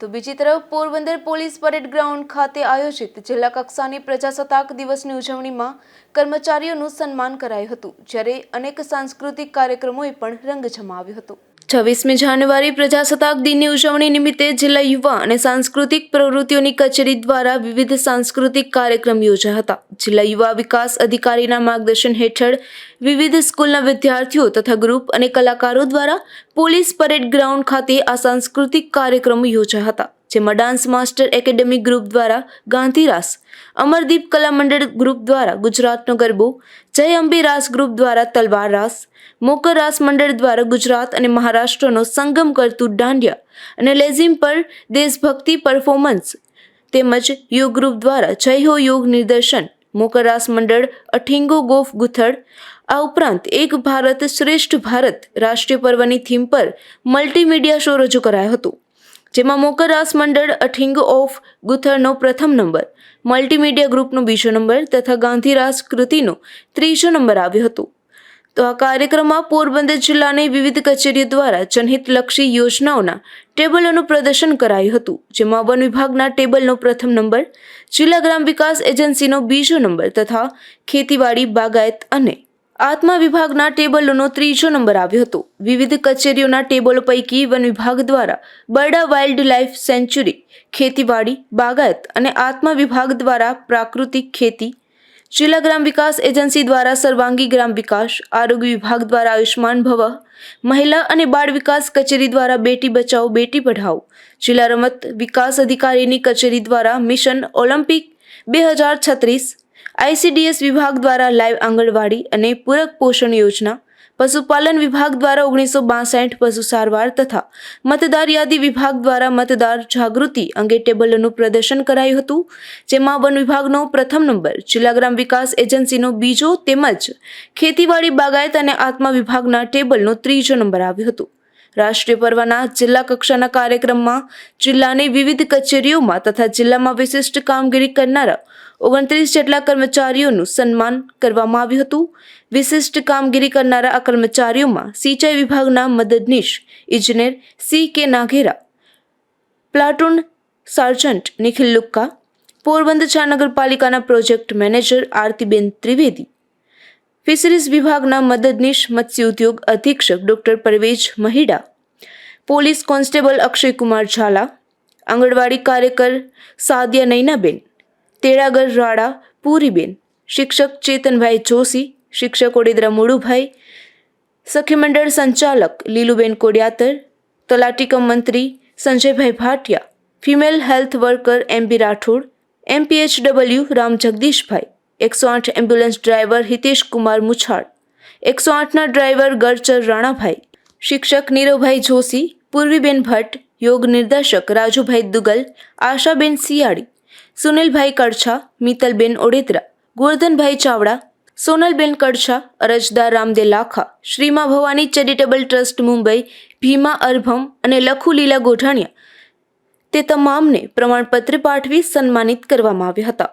તો બીજી તરફ પોરબંદર પોલીસ પરેડ ગ્રાઉન્ડ ખાતે આયોજિત જિલ્લા કક્ષાની પ્રજાસત્તાક દિવસની ઉજવણીમાં કર્મચારીઓનું સન્માન કરાયું હતું, જ્યારે અનેક સાંસ્કૃતિક કાર્યક્રમોએ પણ રંગ જમાવ્યો હતો. છવ્વીસમી જાન્યુઆરી પ્રજાસત્તાક દિનની ઉજવણી નિમિત્તે જિલ્લા યુવા અને સાંસ્કૃતિક પ્રવૃત્તિઓની કચેરી દ્વારા વિવિધ સાંસ્કૃતિક કાર્યક્રમ યોજાયા હતા. જિલ્લા યુવા વિકાસ અધિકારીના માર્ગદર્શન હેઠળ વિવિધ સ્કૂલના વિદ્યાર્થીઓ તથા ગ્રુપ અને કલાકારો દ્વારા પોલીસ પરેડ ગ્રાઉન્ડ ખાતે આ સાંસ્કૃતિક કાર્યક્રમો યોજાયા હતા. જેમાં ડાન્સ માસ્ટર એકેડેમી ગ્રુપ દ્વારા ગાંધી રાસ અમરદીપ કલા મંડળ ગ્રુપ દ્વારા ગુજરાતનો ગરબો, જય અંબી રાસ ગ્રુપ દ્વારા તલવાર રાસ, મોકર રાસ મંડળ દ્વારા ગુજરાત અને મહારાષ્ટ્રનો સંગમ કરતું દાંડિયા અને લેઝિમ પર દેશભક્તિ પરફોર્મન્સ તેમજ યોગ ગ્રુપ દ્વારા જય હો યોગ નિદર્શન, મોકર રાસ મંડળ, અઠિંગો ગોફ ગુથડ આ ઉપરાંત એક ભારત શ્રેષ્ઠ ભારત રાષ્ટ્રીય પર્વની થીમ પર મલ્ટીમીડિયા શો રજૂ કરાયો હતો. જેમાં મોકર રાસ મંડળ અઠિંગ ઓફ ગુથરનો પ્રથમ નંબર મલ્ટીમીડિયા ગ્રુપનો બીજો નંબર તથા ગાંધીરાસ કૃતિનો ત્રીજો નંબર આવ્યો હતો. તો આ કાર્યક્રમમાં પોરબંદર જિલ્લાની વિવિધ કચેરીઓ દ્વારા જનહિતલક્ષી યોજનાઓના ટેબલોનું પ્રદર્શન કરાયું હતું, જેમાં વન વિભાગના ટેબલનો પ્રથમ નંબર, જિલ્લા ગ્રામ વિકાસ એજન્સીનો બીજો નંબર તથા ખેતીવાડી, બાગાયત અને આત્મા વિભાગના ટેબલોનો ત્રીજો નંબર આવ્યો હતો. વિવિધ કચેરીઓના ટેબલો પૈકી વન વિભાગ દ્વારા બરડા વાઇલ્ડ લાઇફ સેન્ચ્યુરી ખેતીવાડી, બાગાયત અને આત્મા વિભાગ દ્વારા પ્રાકૃતિક ખેતી, જિલ્લા ગ્રામ વિકાસ એજન્સી દ્વારા સર્વાંગી ગ્રામ વિકાસ, આરોગ્ય વિભાગ દ્વારા આયુષ્માન ભવ, મહિલા અને બાળ વિકાસ કચેરી દ્વારા બેટી બચાવો, બેટી પઢાઓ, જિલ્લા રમત વિકાસ અધિકારીની કચેરી દ્વારા મિશન ઓલિમ્પિક બે હજાર છત્રીસ આઈસીડીએસ વિભાગ દ્વારા લાઈવ આંગણવાડી અને પૂરક પોષણ યોજના, પશુપાલન વિભાગ દ્વારા ઓગણીસો બાસઠ પશુ સારવાર તથા મતદાર યાદી વિભાગ દ્વારા મતદાર જાગૃતિ અંગે ટેબલોનું પ્રદર્શન કરાયું હતું, જેમાં વન વિભાગનો પ્રથમ નંબર, જિલ્લા ગ્રામ વિકાસ એજન્સીનો બીજો તેમજ ખેતીવાડી બાગાયત અને આત્મા વિભાગના ટેબલનો ત્રીજો નંબર આવ્યો હતો. રાષ્ટ્રીય પર્વના જિલ્લા કક્ષાના કાર્યક્રમમાં જિલ્લાની વિવિધ કચેરીઓમાં તથા જિલ્લામાં વિશિષ્ટ કામગીરી કરનારા ઓગણત્રીસ જેટલા કર્મચારીઓનું સન્માન કરવામાં આવ્યું હતું. વિશિષ્ટ કામગીરી કરનારા આ કર્મચારીઓમાં સિંચાઈ વિભાગના મદદનીશ ઇજનેર C K Naghera platoon sergeant Nikhil લુક્કા, Porbandar ચા નગરપાલિકાના project manager Aartiben Trivedi fisheries વિભાગના મદદનીશ મત્સ્ય ઉદ્યોગ અધિક્ષક doctor Parvez Mahida, police constable Akshaykumar Zala, anganwadi કાર્યકર સાદિયા નૈનાબેન, તેડાગર રાડા પૂરીબેન, શિક્ષક ચેતનભાઈ જોશી, શિક્ષક ઓડેદરા મુળુભાઈ સખીમંડળ સંચાલક લીલુબેન કોડિયાતર, તલાટીકમ મંત્રી Sanjaybhai Bhatia, female health worker MB Rathod MPHW Ram Jagdishbhai એકસો આઠ એમ્બ્યુલન્સ ડ્રાઈવર હિતેશ કુમાર મુછાળ, એકસો આઠના ડ્રાઈવર ગરચર રાણાભાઈ, શિક્ષક નીરવભાઈ જોશી, પૂર્વીબેન ભટ્ટ, યોગ નિર્દેશક રાજુભાઈ દુગલ, આશાબેન સિયાળી સુનિલભાઈ કડછા, મિતલબેન ઓડેદરા ગોરધનભાઈ ચાવડા, સોનલબેન કડછા, અરજદાર રામદે લાખા, શ્રીમા ભવાની ચેરિટેબલ ટ્રસ્ટ મુંબઈ, ભીમા અરભમ અને લખુલીલા ગોઢાણિયા, તે તમામને પ્રમાણપત્ર પાઠવી સન્માનિત કરવામાં આવ્યા હતા.